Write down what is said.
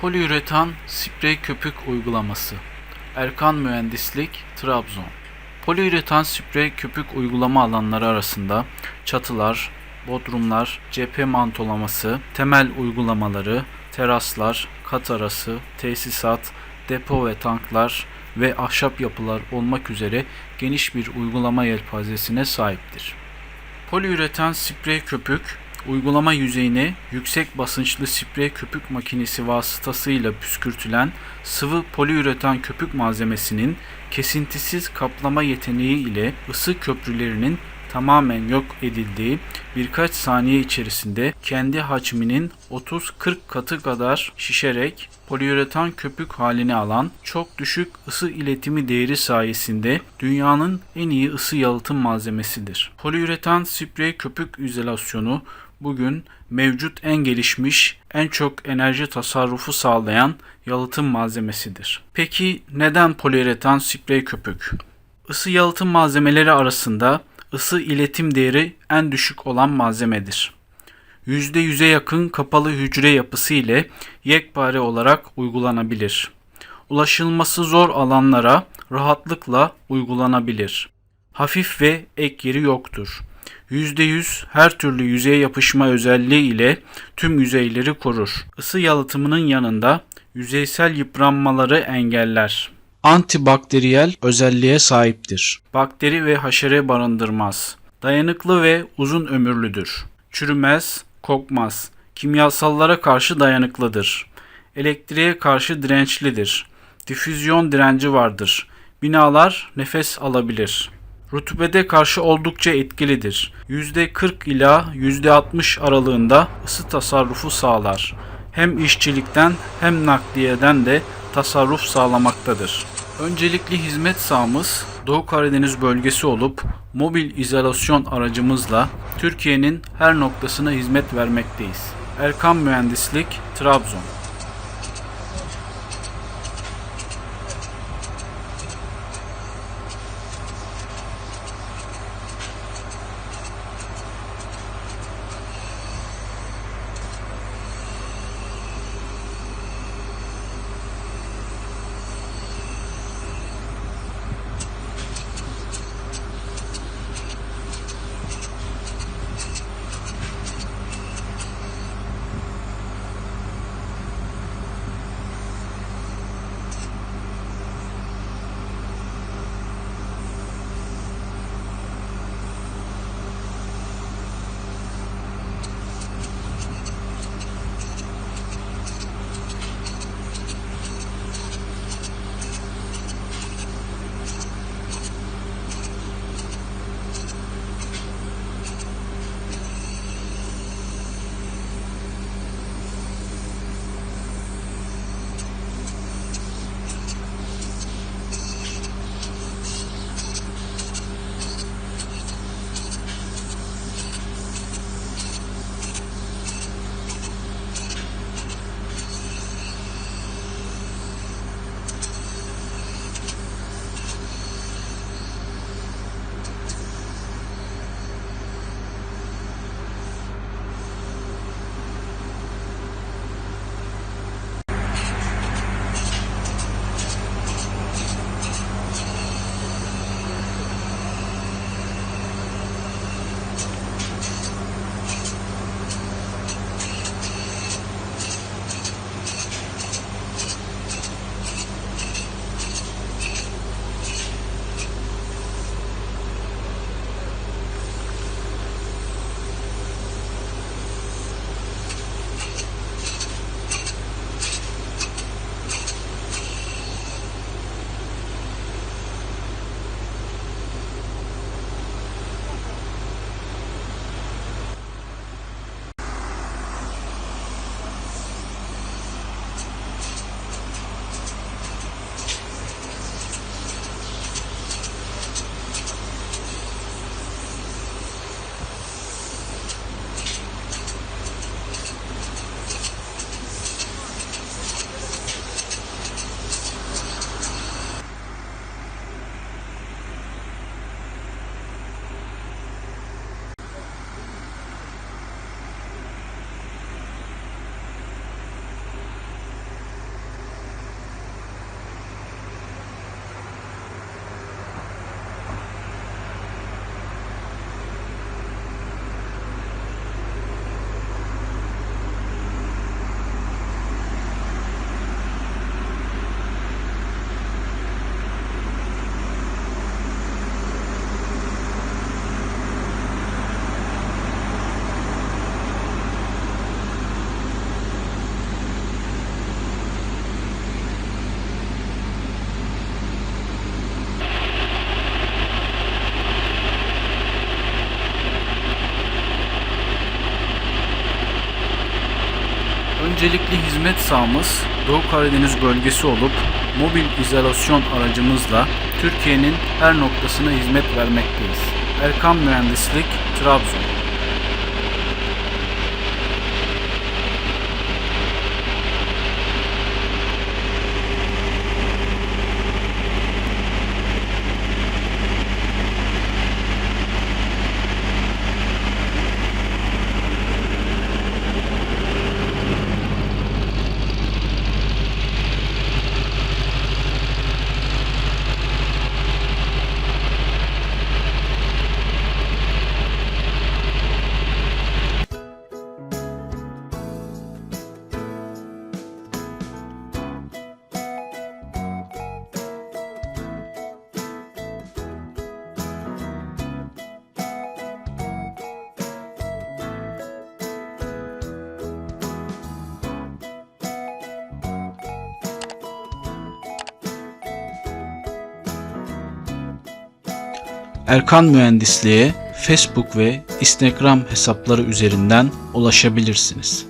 Poliüretan sprey köpük uygulaması. Erkan Mühendislik, Trabzon. Poliüretan sprey köpük uygulama alanları arasında çatılar, bodrumlar, cephe mantolaması, temel uygulamaları, teraslar, kat arası, tesisat, depo ve tanklar ve ahşap yapılar olmak üzere geniş bir uygulama yelpazesine sahiptir. Poliüretan sprey köpük uygulama yüzeyine yüksek basınçlı sprey köpük makinesi vasıtasıyla püskürtülen sıvı poliüretan köpük malzemesinin kesintisiz kaplama yeteneği ile ısı köprülerinin tamamen yok edildiği birkaç saniye içerisinde kendi hacminin 30-40 katı kadar şişerek poliüretan köpük halini alan çok düşük ısı iletimi değeri sayesinde dünyanın en iyi ısı yalıtım malzemesidir. Poliüretan sprey köpük izolasyonu bugün mevcut en gelişmiş, en çok enerji tasarrufu sağlayan yalıtım malzemesidir. Peki neden poliüretan sprey köpük? Isı yalıtım malzemeleri arasında ısı iletim değeri en düşük olan malzemedir. %100'e yakın kapalı hücre yapısı ile yekpare olarak uygulanabilir. Ulaşılması zor alanlara rahatlıkla uygulanabilir. Hafif ve ek yeri yoktur. %100 her türlü yüzeye yapışma özelliği ile tüm yüzeyleri korur. Isı yalıtımının yanında yüzeysel yıpranmaları engeller. Antibakteriyel özelliğe sahiptir. Bakteri ve haşere barındırmaz. Dayanıklı ve uzun ömürlüdür. Çürümez, kokmaz. Kimyasallara karşı dayanıklıdır. Elektriğe karşı dirençlidir. Difüzyon direnci vardır. Binalar nefes alabilir. Rutubete karşı oldukça etkilidir. %40 ila %60 aralığında ısı tasarrufu sağlar. Hem işçilikten hem nakliyeden de tasarruf sağlamaktadır. Öncelikli hizmet sahamız Doğu Karadeniz bölgesi olup mobil izolasyon aracımızla Türkiye'nin her noktasına hizmet vermekteyiz. Erkan Mühendislik, Trabzon. Öncelikli hizmet sahamız Doğu Karadeniz bölgesi olup mobil izolasyon aracımızla Türkiye'nin her noktasına hizmet vermekteyiz. Erkan Mühendislik, Trabzon. Erkan Mühendisliğe Facebook ve Instagram hesapları üzerinden ulaşabilirsiniz.